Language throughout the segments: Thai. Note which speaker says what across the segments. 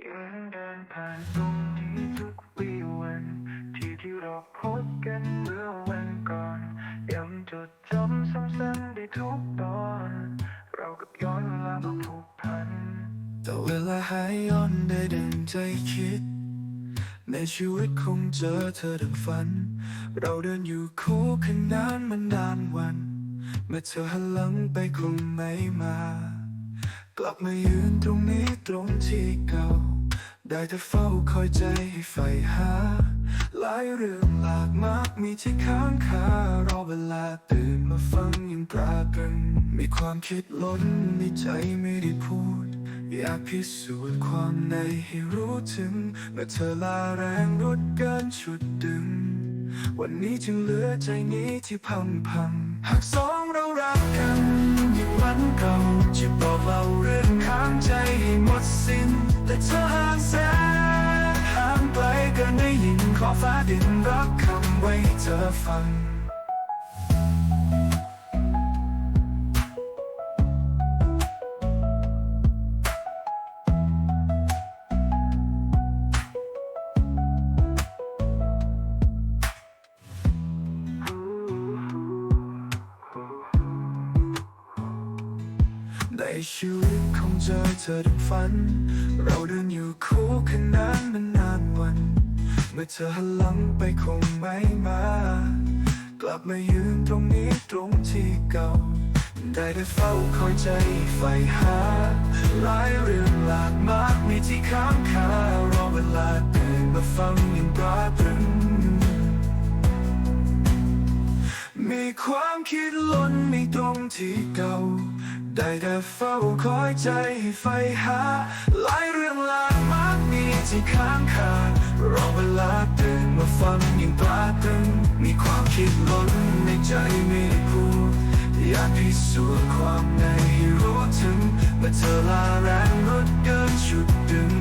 Speaker 1: ยังเดินผ่านตรงนี้ทุกวีวัน ที่ที่เราพบกันเมื่อวันก่อน ยังจดจำซ้ำๆได้ทุกตอน เรากับย้อนเวลามาผูกพัน
Speaker 2: แต่เวลาหายย้อนได้ดังใจคิด ในชีวิตคงเจอเธอดังฝัน เราเดินอยู่คู่กันานมันนานวัน เมื่อเธอหันหลังไปคงไม่มา กลับมายืนตรงนี้ตรงที่เก่า ได้แต่เฝ้าคอยใจให้ใฝ่หา หลายเรื่องหลากมากมีที่ค้างคารอเวลาตื่นมาฟังยังตราตรึงมีความคิดล้นในใจไม่ได้พูด อยากพิสูจน์ความในให้รู้ถึง เมื่อเธอลาแรงรุดเกินชุดดึง วันนี้จึงเหลือใจนี้ที่พังพังหากสองเรารักกัน เก่าจะบอกเบาเรื่องข้างใจให้หมดสิ้น แต่เธอห่างแสนห่างไกลเกินได้ยินขอฟ้าดินรักคำไว้เธอฟัง ในชีวิตคงเจอเธอดังฝัน เราเดินอยู่คู่กันานมันนานวัน เมื่อเธอหันหลังไปคงไม่มา กลับมายืนตรงนี้ตรงที่เก่า ได้แต่เฝ้าคอยใจใฝ่หา หลายเรื่องหลากมากมีที่ค้างคารอเวลาตื่นมาฟังยังตราตรึงมีความคิดล้นมีตรงที่เก่า ได้แต่เฝ้าคอยใจไฟหาหลายเรื่องหลากมากมีที่ค้างคารอเวลาตื่นมาฟังยังตราตึงมีความคิดล้นในใจไม่พูดอยากพิสูจน์ความในรู้ถึงเมื่อเธอลาแรงรถเกินชุดดึง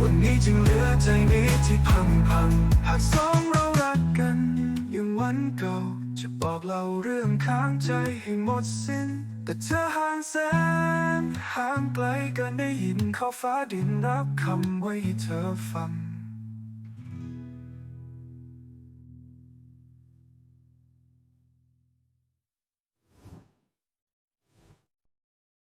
Speaker 2: วันนี้จึงเหลือใจนี้ที่พังพังหากสองเรารักกันย่างวันเก่าจะบอกเล่าเรื่องค้างใจให้หมดสิ้น แต่เธอห่างแสนห่างไกลเกินได้ยินขอฟ้าดินรับคำไว้ให้เธอฟัง